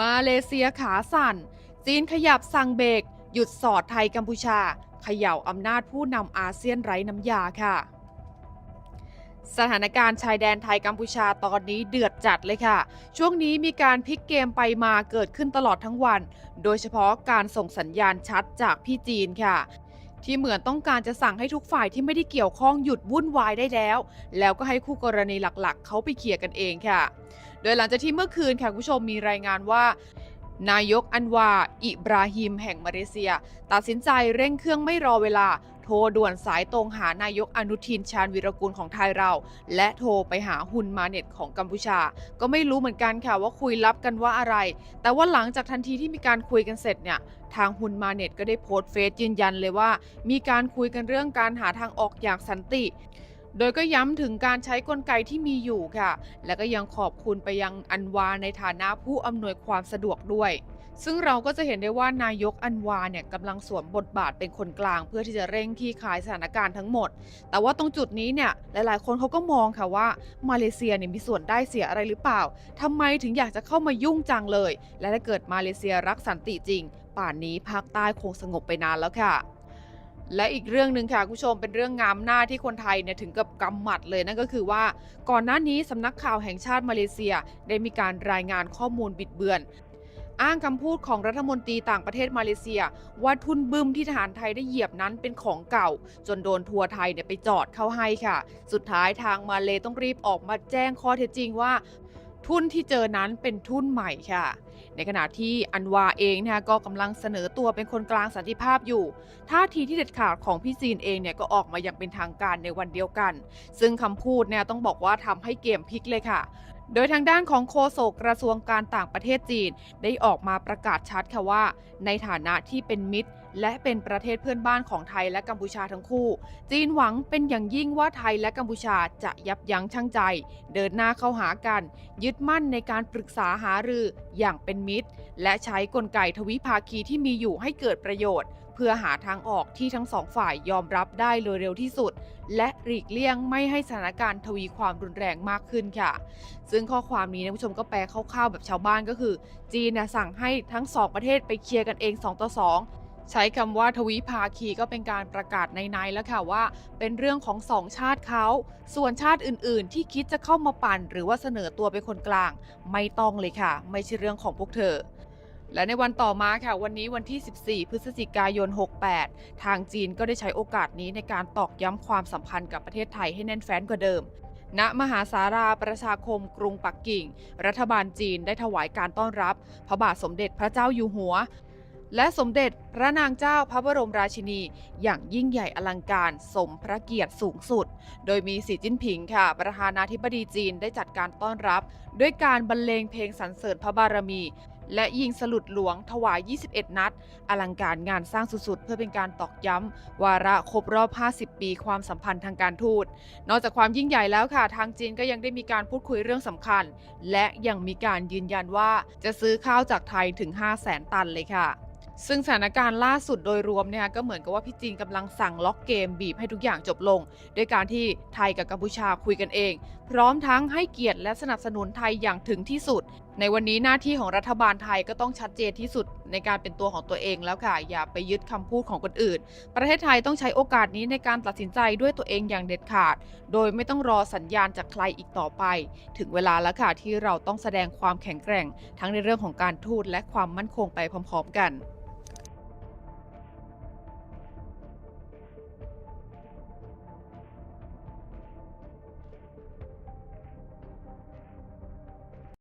มาเลเซียขาสั่น จีนขยับสั่งเบรกหยุดสอดไทยกัมพูชาเขย่าอำนาจผู้นำอาเซียนไร้น้ำยาค่ะ สถานการณ์ชายแดนไทยกัมพูชาตอนนี้เดือดจัดเลยค่ะ ช่วงนี้มีการพลิกเกมไปมาเกิดขึ้นตลอดทั้งวัน โดยเฉพาะการส่งสัญญาณชัดจากพี่จีนค่ะ ที่เหมือนต้องการจะสั่งให้ทุกฝ่ายที่ไม่ได้เกี่ยวข้องหยุดวุ่นวายได้แล้ว แล้วก็ให้คู่กรณีหลักๆ เขาไปเคลียร์กันเองค่ะ โดยหลังจากที่เมื่อคืนค่ะคุณผู้ชมมีรายงานว่านายกอันวา อิบราฮิม แห่งมาเลเซีย ตัดสินใจเร่งเครื่องไม่รอเวลา โทรด่วนสายตรงหานายกอนุทินชาญวีรกุลของไทยเรา และโทรไปหาฮุนมาเน็ตของกัมพูชา ก็ไม่รู้เหมือนกันค่ะว่าคุยลับกันว่าอะไร แต่ว่าหลังจากทันทีที่มีการคุยกันเสร็จเนี่ยทางฮุนมาเน็ตก็ได้โพสต์เฟซยืนยันเลยว่า มีการคุยกันเรื่องการหาทางออกอย่างสันติโดยก็ย้ำถึงการใช้กลไกที่มีอยู่ค่ะ และก็ยังขอบคุณไปยังอันวาในฐานะผู้อำนวยความสะดวกด้วย ซึ่งเราก็จะเห็นได้ว่านายกอันวาเนี่ยกำลังสวมบทบาทเป็นคนกลาง เพื่อที่จะเร่งคลี่คลายสถานการณ์ทั้งหมด แต่ว่าตรงจุดนี้เนี่ยหลายๆ คนเขาก็มองค่ะว่ามาเลเซียเนี่ยมีส่วนได้เสียอะไรหรือเปล่าทำไมถึงอยากจะเข้ามายุ่งจังเลย และถ้าเกิดมาเลเซียรักสันติจริง ป่านนี้ภาคใต้คงสงบไปนานแล้วค่ะและอีกเรื่องหนึ่งค่ะคุณผู้ชมเป็นเรื่องงามหน้าที่คนไทยเนี่ยถึงกับกำหมัดเลยนั่นก็คือว่า ก่อนหน้านี้สำนักข่าวแห่งชาติมาเลเซีย ได้มีการรายงานข้อมูลบิดเบือน อ้างคำพูดของรัฐมนตรีต่างประเทศมาเลเซีย ว่าทุนบึมที่ทหารไทยได้เหยียบนั้นเป็นของเก่า จนโดนทัวร์ไทยเนี่ยไปจอดเข้าให้ค่ะ สุดท้ายทางมาเลต้องรีบออกมาแจ้งข้อเท็จจริงว่า ทุนที่เจอนั้นเป็นทุนใหม่ค่ะ ในขณะที่อันวาเองนะคะก็กำลังเสนอตัวเป็นคนกลางสันติภาพอยู่ท่าทีที่เด็ดขาดของพี่จีนเองเนี่ยก็ออกมาอย่างเป็นทางการในวันเดียวกัน ซึ่งคำพูดเนี่ยต้องบอกว่าทำให้เกมพลิกเลยค่ะ โดยทางด้านของโฆษกกระทรวงการต่างประเทศจีน ได้ออกมาประกาศชัดค่ะว่า ในฐานะที่เป็นมิตร และเป็นประเทศเพื่อนบ้านของไทยและกัมพูชาทั้งคู่ จีนหวังเป็นอย่างยิ่งว่าไทยและกัมพูชาจะยับยั้งชั่งใจ เดินหน้าเข้าหากัน ยึดมั่นในการปรึกษาหารืออย่างเป็นมิตร และใช้กลไกทวิภาคีที่มีอยู่ให้เกิดประโยชน์ เพื่อหาทางออกที่ทั้งสองฝ่ายยอมรับได้โดยเร็วที่สุด และหลีกเลี่ยงไม่ให้สถานการณ์ทวีความรุนแรงมากขึ้นค่ะ ซึ่งข้อความนี้นะผู้ชมก็แปลคร่าวๆแบบชาวบ้านก็คือ จีนสั่งให้ทั้งสองประเทศไปเคลียร์กันเอง2ต่อ2 ใช้คำว่าทวิภาคีก็เป็นการประกาศในๆแล้วค่ะว่า เป็นเรื่องของสองชาติเขาส่วนชาติอื่นๆ ที่คิดจะเข้ามาปั่น หรือว่าเสนอตัวเป็นคนกลาง ไม่ต้องเลยค่ะ ไม่ใช่เรื่องของพวกเธอและในวันต่อมาค่ะวันนี้วันที่ 14 พฤศจิกายน 68 ทางจีนก็ได้ใช้โอกาสนี้ในการตอกย้ำความสัมพันธ์กับประเทศไทยให้แน่นแฟ้นกว่าเดิม ณ มหาสาราประชาคมกรุงปักกิ่ง รัฐบาลจีนได้ถวายการต้อนรับ พระบาทสมเด็จพระเจ้าอยู่หัว และสมเด็จพระนางเจ้าพระบรมราชินี อย่างยิ่งใหญ่อลังการสมพระเกียรติสูงสุด โดยมีสีจิ้นผิงค่ะ ประธานาธิบดีจีนได้จัดการต้อนรับ ด้วยการบรรเลงเพลงสรรเสริญพระบารมี และยิงสลุดหลวงถวาย 21 นัด อลังการงานสร้างสุดๆ เพื่อเป็นการตอกย้ำ วาระครบรอบ 50 ปีความสัมพันธ์ทางการทูต นอกจากความยิ่งใหญ่แล้วค่ะ ทางจีนก็ยังได้มีการพูดคุยเรื่องสำคัญ และยังมีการยืนยันว่าจะซื้อข้าวจากไทยถึง 5 0 0แสนตันเลยค่ะ ซึ่งสถานการณ์ล่าสุดโดยรวมเนี่ยก็เหมือนกับว่าพี่จีนกำลังสั่งล็อกเกมบีบให้ทุกอย่างจบลง ด้วยการที่ไทยกับกัมพูชาคุยกันเอง พร้อมทั้งให้เกียรติและสนับสนุนไทยอย่างถึงที่สุด ในวันนี้หน้าที่ของรัฐบาลไทยก็ต้องชัดเจนที่สุดในการเป็นตัวของตัวเองแล้วค่ะ อย่าไปยึดคำพูดของคนอื่น ประเทศไทยต้องใช้โอกาสนี้ในการตัดสินใจด้วยตัวเองอย่างเด็ดขาด โดยไม่ต้องรอสัญญาณจากใครอีกต่อไป ถึงเวลาแล้วค่ะที่เราต้องแสดงความแข็งแกร่ง ทั้งในเรื่องของการทูตและความมั่นคงไปพร้อม ๆ กัน